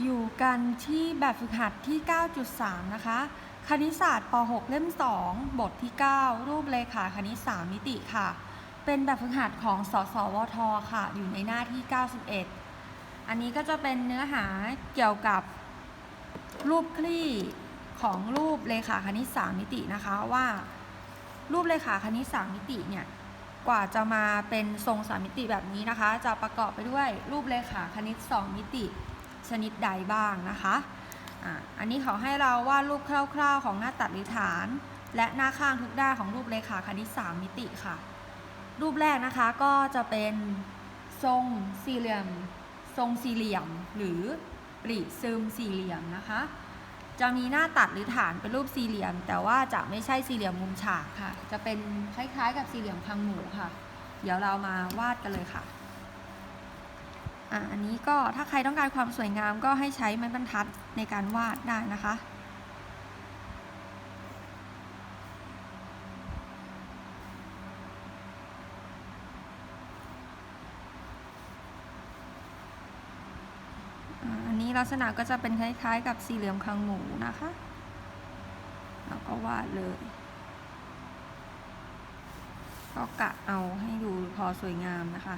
อยู่กันที่แบบฝึกหัดที่ 9.3 นะคะ คณิตศาสตร์ป .6 เล่ม 2 บทที่ 9 รูปเลขาคณิต 3 มิติค่ะ เป็นแบบฝึกหัดของสสวท ค่ะ อยู่ในหน้าที่ 91 อันนี้ก็จะเป็นเนื้อหาเกี่ยวกับรูปคลี่ของรูปเลขาคณิต 3 มิตินะคะว่า รูปเลขาคณิต 3 มิติเนี่ยกว่าจะมาเป็นทรงสามมิติแบบนี้นะคะ จะประกอบไปด้วยรูปเลขาคณิต 2 มิติ ชนิดใดบ้างนะคะอันนี้เขาให้เราวาดรูปคร่าวๆ ของหน้าตัดหรือฐาน และหน้าข้างทุกด้านของรูปเลขาคณิต3มิติค่ะ รูปแรกนะคะก็จะเป็นทรงสี่เหลี่ยม ทรงสี่เหลี่ยม หรือปริซึมสี่เหลี่ยมนะคะ จะมีหน้าตัดหรือฐานเป็นรูปสี่เหลี่ยม แต่ว่าจะไม่ใช่สี่เหลี่ยมมุมฉากค่ะ จะเป็นคล้ายๆ กับสี่เหลี่ยมคางหมูค่ะ เดี๋ยวเรามาวาดกันเลยค่ะ อะอันนี้ก็ถ้าใครต้องการความสวยงามก็ให้ใช้ไม้บรรทัดในการวาดได้นะคะอะอันนี้ลักษณะก็จะเป็นคล้ายๆ กับสี่เหลี่ยมคางหมูนะคะ แล้วก็วาดเลย ก็กะเอาให้ดูพอสวยงามนะคะ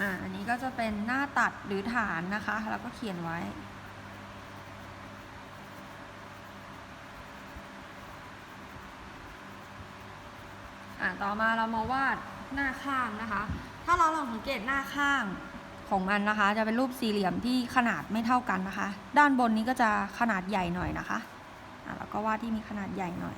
อ่าอันนี้ก็จะเป็นหน้าตัดหรือฐานนะคะ แล้วก็เขียนไว้ อ่าต่อมาเรามาวาดหน้าข้างนะคะ ถ้าเราลองสังเกตหน้าข้างของมันนะคะ จะเป็นรูปสี่เหลี่ยมที่ขนาดไม่เท่ากันนะคะ ด้านบนนี้ก็จะขนาดใหญ่หน่อยนะคะอ่าแล้วก็วาดที่มีขนาดใหญ่หน่อย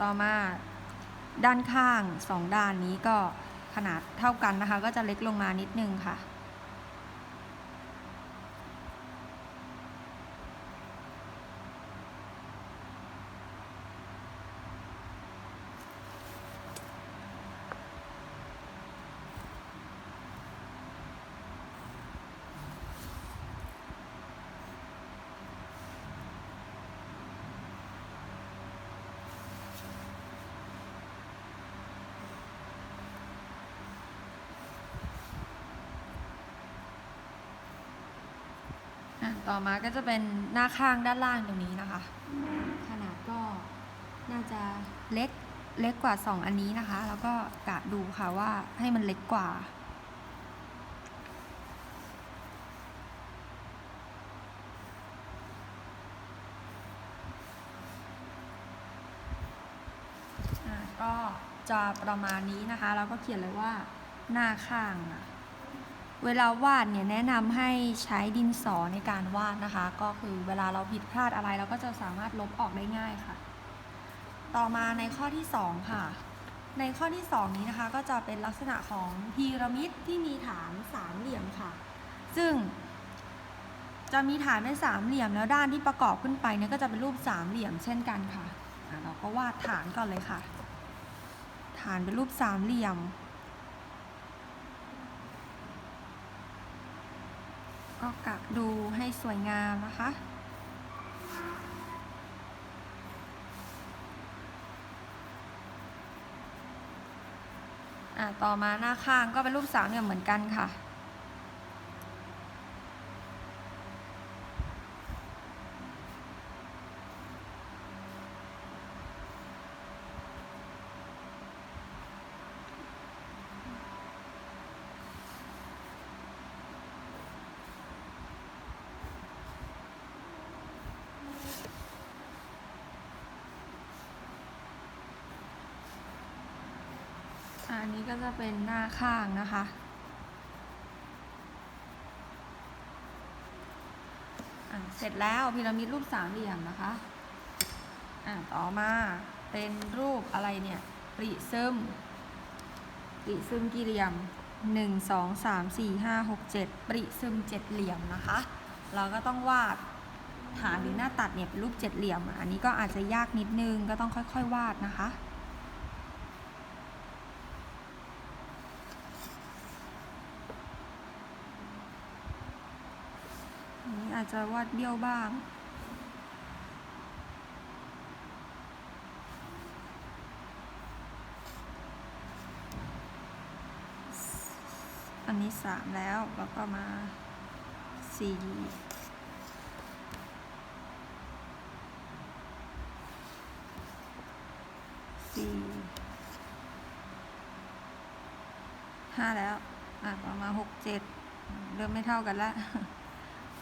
ต่อมาด้านข้างสองด้านนี้ก็ขนาดเท่ากันนะคะ ก็จะเล็กลงมานิดนึงค่ะ ต่อมาก็จะเป็นหน้าข้างด้านล่างตรงนี้นะคะ ขนาดก็น่าจะเล็กเล็กกว่า 2 อันนี้นะคะ แล้วก็กะดูค่ะว่าให้มันเล็กกว่าอะก็จะประมาณนี้นะคะ แล้วก็เขียนเลยว่าหน้าข้างนะ เวลาวาดเนี่ยแนะนำให้ใช้ดินสอในการวาดนะคะ ก็คือเวลาเราผิดพลาดอะไรเราก็จะสามารถลบออกได้ง่ายค่ะ ต่อมาในข้อที่ 2 ค่ะ ในข้อที่ 2 นี้นะคะก็จะเป็นลักษณะของพีระมิดที่มีฐานสามเหลี่ยมค่ะ ซึ่ง จะมีฐานเป็นสามเหลี่ยมแล้วด้านที่ประกอบขึ้นไปเนี่ยก็จะเป็นรูปสามเหลี่ยมเช่นกันค่ะอะเราก็วาดฐานก่อนเลยค่ะ ฐานเป็นรูปสามเหลี่ยม ก็กดูให้สวยงามนะคะ อะต่อมาหน้าข้างก็เป็นรูปสามเหลี่ยมเหมือนกันค่ะ นนี้ก็จะเป็นหน้าข้างนะคะ เสร็จแล้วพีระมิดรูปสามเหลี่ยมนะคะอะต่อมาเป็นรูปอะไรเนี่ยปริซึมปริซึมกี่เหลี่ยมหนึ่งสองสามสี่ห้าหกเจ็ดปริซึมเจ็ดเหลี่ยมนะคะ เราก็ต้องวาดฐานหรือหน้าตัดเนี่ยเป็นรูปเจ็ดเหลี่ยม อันนี้ก็อาจจะยากนิดนึงก็ต้องค่อยๆ วาดนะคะ อาจจะวาดเบี้ยวบ้าง อันนี้สามแล้วแล้วก็มาสี่สี่ห้าแล้ว อะต่อมาหกเจ็ดเริ่มไม่เท่ากันละ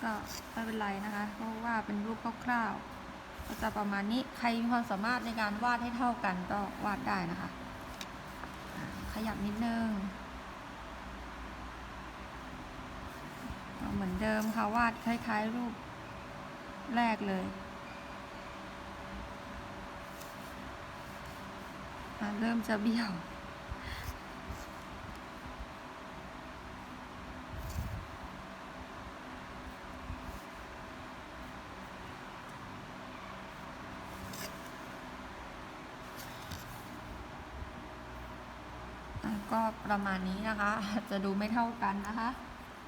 ก็ไม่เป็นไรนะคะเพราะว่าเป็นรูปคร่าวๆก็จะประมาณนี้ใครมีความสามารถในการวาดให้เท่ากันก็วาดได้นะคะขยับนิดนึงเหมือนเดิมค่ะวาดคล้าย ๆ รูปแรกเลยเริ่มจะเบี้ยว ก็ประมาณนี้นะคะ จะดูไม่เท่ากันนะคะ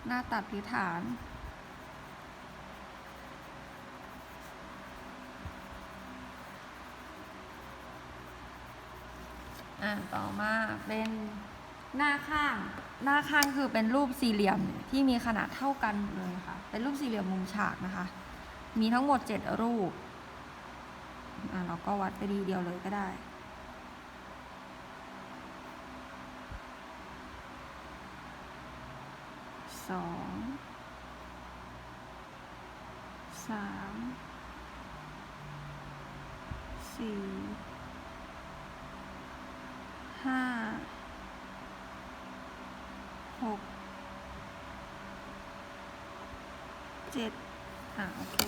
หน้าตัดหรือฐาน อะต่อมาเป็นหน้าข้าง หน้าข้างคือเป็นรูปสี่เหลี่ยมที่มีขนาดเท่ากันเลยค่ะ เป็นรูปสี่เหลี่ยมมุมฉากนะคะ มีทั้งหมดเจ็ดรูป อะเราก็วัดไปดีเดียวเลยก็ได้ สองสามสี่ห้าหกเจ็ดอะโอเค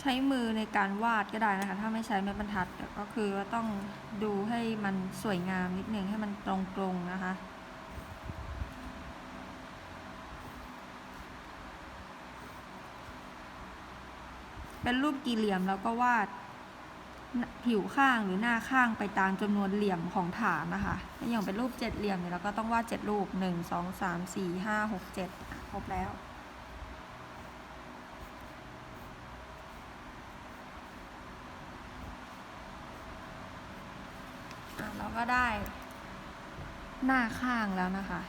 ใช้มือในการวาดก็ได้นะคะ ถ้าไม่ใช้ไม้บรรทัดก็คือว่าต้องดูให้มันสวยงามนิดนึงให้มันตรงๆนะคะเป็นรูปกี่เหลี่ยมแล้วก็วาดผิวข้างหรือหน้าข้างไปตามจำนวนเหลี่ยมของฐานนะคะถ้าอย่างเป็นรูปเจ็ดเหลี่ยมเนี่ยเราก็ต้องวาดเจ็ดรูปหนึ่งสองสามสี่ห้าหกเจ็ดครบแล้ว เราก็ได้ หน้าข้างแล้วนะคะ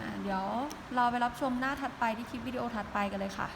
อะเดี๋ยวเราไปรับชมหน้าถัดไปที่คลิปวิดีโอถัดไปกันเลยค่ะ